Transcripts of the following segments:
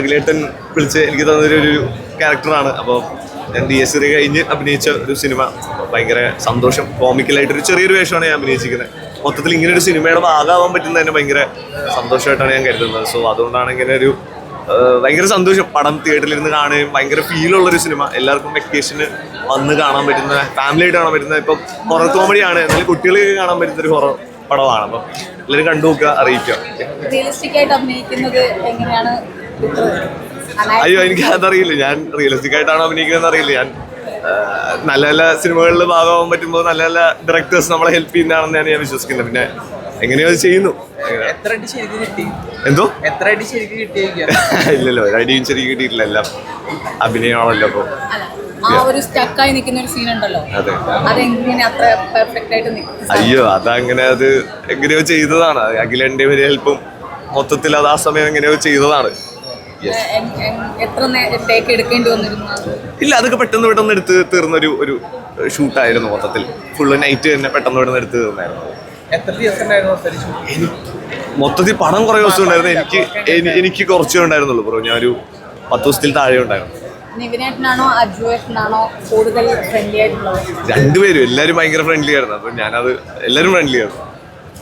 അഖിലേട്ടൻ വിളിച്ച് എനിക്ക് തന്നൊരു ഒരു ക്യാരക്ടറാണ്. അപ്പോൾ ഞാൻ ഡി എസ് കഴിഞ്ഞ് അഭിനയിച്ച ഒരു സിനിമ. ഭയങ്കര സന്തോഷം. കോമിക്കലായിട്ടൊരു ചെറിയൊരു വേഷമാണ് ഞാൻ അഭിനയിച്ചിരിക്കുന്നത്. മൊത്തത്തിൽ ഇങ്ങനെ ഒരു സിനിമയുടെ ഭാഗമാവാൻ പറ്റുന്നതിന് ഭയങ്കര സന്തോഷമായിട്ടാണ് ഞാൻ കരുതുന്നത്. സോ അതുകൊണ്ടാണ് ഇങ്ങനെ ഒരു ഭയങ്കര സന്തോഷം. പടം തിയേറ്ററിൽ ഇരുന്ന് കാണുകയും ഭയങ്കര ഫീലുള്ള ഒരു സിനിമ. എല്ലാവർക്കും വെക്കേഷന് വന്ന് കാണാൻ പറ്റുന്ന ഫാമിലി ആയിട്ട് കാണാൻ പറ്റുന്ന ഇപ്പം ഹൊറർ കോമഡിയാണ് എന്നാലും കുട്ടികൾക്ക് കാണാൻ പറ്റുന്ന ഒരു ഹൊറർ പടമാണ്. അപ്പം എല്ലാവരും കണ്ടു നോക്കുക അറിയിക്കുക. റിയലിസ്റ്റിക് ആയിട്ട് എങ്ങനെയാണ്? അയ്യോ എനിക്ക് അതറിയില്ല. ഞാൻ റിയലിസ്റ്റിക് ആയിട്ടാണോ അഭിനയിക്കുന്നത് അറിയില്ല. ഞാൻ നല്ല നല്ല സിനിമകളിൽ ഭാഗമാകാൻ പറ്റുമ്പോൾ നല്ല നല്ല ഡയറക്ടേഴ്സ് നമ്മളെ ഹെൽപ്പ് ചെയ്യുന്നതാണെന്നാണ് ഞാൻ വിശ്വസിക്കുന്നത്. പിന്നെ എങ്ങനെയോ അത് ചെയ്യുന്നു. എത്ര അടി ശരിക്കും കിട്ടി? എന്തോ? എത്ര അടി ശരിക്കും കിട്ടിയിരിക്കുക ഇല്ലല്ലോ ഒരു അടിയും ശരിക്കും കിട്ടിയിട്ടില്ല. എല്ലാം അഭിനയമാണല്ലോ അപ്പോൾ. ആ ഒരു സ്റ്റക്കായി നിൽക്കുന്ന ഒരു സീൻ ഉണ്ടല്ലോ. അതെ. അതെങ്ങനെ അത്ര പെർഫെക്റ്റ് ആയിട്ട് നിൽക്കും അയ്യോ അതങ്ങനെ അത് എങ്ങനെയോ ചെയ്തതാണ്. അഖിലന്റെ ഒരു ഹെൽപ്പും മൊത്തത്തിൽ അത് ആ സമയം എങ്ങനെയോ ചെയ്തതാണ്. എത്ര ടേക്ക് എടുക്കേണ്ടി വന്നിരുന്നു ഇല്ല അതൊക്കെ പെട്ടെന്ന് പെട്ടെന്ന് എടുത്ത് തീർന്ന ഒരു ഒരു ഷൂട്ടായിരുന്നു മൊത്തത്തിൽ. ഫുള്ള് നൈറ്റ് തന്നെ പെട്ടെന്ന് പെട്ടെന്ന് എടുത്ത് തീർന്നായിരുന്നു എത്ര ദിവസം മൊത്തത്തിൽ പണം കുറേ ദിവസം ഉണ്ടായിരുന്നു. എനിക്ക് എനിക്ക് കുറച്ചേ ഉണ്ടായിരുന്നുള്ളൂ ബ്രോ. ഞാൻ ഒരു പത്ത് ദിവസത്തിൽ താഴെ ഉണ്ടായിരുന്നു. രണ്ടുപേരും എല്ലാരും ഭയങ്കര ഫ്രണ്ട്ലി ആയിരുന്നു. അപ്പൊ ഞാനത് എല്ലാരും ഫ്രണ്ട്ലി ആയിരുന്നു.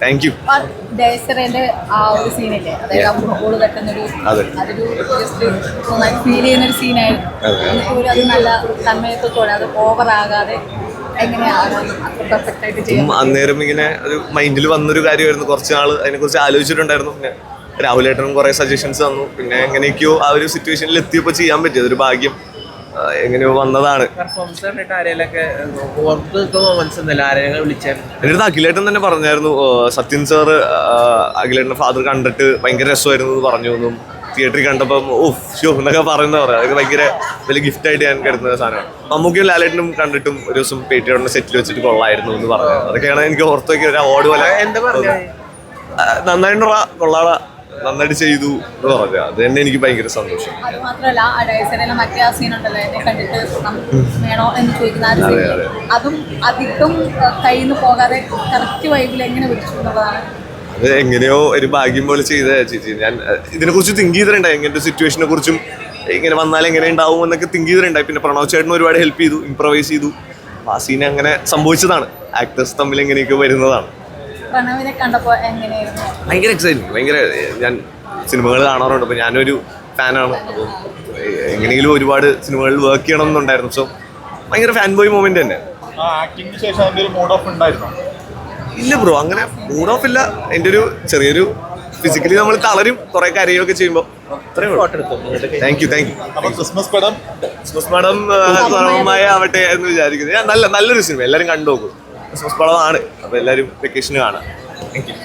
താങ്ക് യു ആ ഡേസറേന്റെ ആ ഒരു സീനില്ലേ? അതായത് ആ ഫുട്ബോൾ തട്ടുന്നൊരു അതെ. അതൊരു ജസ്റ്റ് നന്നായി ഫീൽ ചെയ്യുന്ന ഒരു സീനായിരുന്നു അതെ. എന്നിട്ട് പോലും അത് നല്ല തന്മയത്വത്തോടെ അത് ഓവർ ആകാതെ എങ്ങനെയാണ് അത്ര പെർഫെക്റ്റ് ആയിട്ട് ചെയ്യാൻ അന്നേരം ഇങ്ങനെ ഒരു മൈൻഡിൽ വന്നൊരു കാര്യമായിരുന്നു. കുറച്ച് നാൾ അതിനെക്കുറിച്ച് ആലോചിച്ചിട്ടുണ്ടായിരുന്നു. പിന്നെ രാഹുലേട്ടനും കുറെ സജഷൻസ് തന്നു. പിന്നെ എങ്ങനെയൊക്കെയോ ആ ഒരു സിറ്റുവേഷനിൽ എത്തിയപ്പോൾ ചെയ്യാൻ പറ്റിയത്. ഒരു ഭാഗ്യം. എങ്ങനെയോ വന്നതാണ്. എന്നിട്ട് അഖിലേട്ടൻ തന്നെ പറഞ്ഞായിരുന്നു. സത്യൻ സാറ് അഖിലേട്ടന്റെ ഫാദർ കണ്ടിട്ട് ഭയങ്കര രസമായിരുന്നു എന്ന് പറഞ്ഞു എന്നും. തിയേറ്ററിൽ കണ്ടപ്പം ഓഫ് ഷോ എന്നൊക്കെ പറയുന്ന പറയാം. അതൊക്കെ ഭയങ്കര വലിയ ഗിഫ്റ്റ് ആയിട്ട് ഞാൻ കരുതുന്ന സാധനമാണ്. മമ്മൂക്കിയും ലാലേട്ടനും കണ്ടിട്ടും ഒരു ദിവസം പേറ്റിയോടെ സെറ്റിൽ വെച്ചിട്ട് കൊള്ളായിരുന്നു എന്ന് പറഞ്ഞു. അതൊക്കെയാണ് എനിക്ക് ഓർത്ത് നോക്കിയ ഒരു അവാർഡ് പോലെ. നന്നായിട്ടുള്ള കൊള്ളാള നന്നായിട്ട് ചെയ്തു എന്ന് പറഞ്ഞു. അത് തന്നെ എനിക്ക് ഭയങ്കര സന്തോഷം. അത് അതെ, അതെ. അധികം കയ്യിൽ പോകാതെ കറക്റ്റ് വൈബിൽ എങ്ങനെ അത് എങ്ങനെയോ ഒരു ഭാഗ്യം പോലെ ചെയ്ത ചേച്ചി. ഞാൻ ഇതിനെ കുറിച്ച് തിങ്ക് ചെയ്തിട്ടുണ്ടായി. എങ്ങനെ സിറ്റുവേഷനെ കുറിച്ചും ഇങ്ങനെ വന്നാൽ എങ്ങനെ ഉണ്ടാവും എന്നൊക്കെ തിങ്ക് ചെയ്തിട്ടുണ്ടായി. പിന്നെ പ്രണവ് ചേട്ടൻ ഒരുപാട് ഹെൽപ്പ് ചെയ്തു ഇംപ്രവൈസ് ചെയ്തു. ആ സീൻ അങ്ങനെ സംഭവിച്ചതാണ്. ആക്ടേഴ്സ് തമ്മിൽ എങ്ങനെയൊക്കെ വരുന്നതാണ്. പ്രണവിനെ കണ്ടപ്പോൾ എങ്ങനെയായിരുന്നു? ഭയങ്കര എക്സൈറ്റിംഗ് ഭയങ്കര ഞാൻ സിനിമകൾ കാണാറുണ്ട്. അപ്പോൾ ഞാനൊരു ഫാനാണ്. അപ്പോൾ എങ്ങനെയെങ്കിലും ഒരുപാട് സിനിമകളിൽ വർക്ക് ചെയ്യണം എന്നുണ്ടായിരുന്നു സോ ഭയങ്കര ഫാൻ ബോയ് മൂമെന്റ് തന്നെ ഇല്ല ബ്രോ അങ്ങനെ മൂഡ് ഓഫ് ഇല്ല. എന്റെ ഒരു ചെറിയൊരു ഫിസിക്കലി നമ്മൾ തളരും കുറെ കരയൊക്കെ ചെയ്യുമ്പോൾ താങ്ക് യു താങ്ക് യു അപ്പൊ ക്രിസ്മസ് പടം? ക്രിസ്മസ് പടം ആവട്ടെ എന്ന് വിചാരിക്കുന്നത് ഞാൻ നല്ല നല്ലൊരു സിനിമ. എല്ലാവരും കണ്ടു നോക്കും. ക്രിസ്മസ് പടമാണ് അപ്പോൾ എല്ലാവരും വെക്കേഷന് കാണാം താങ്ക് യു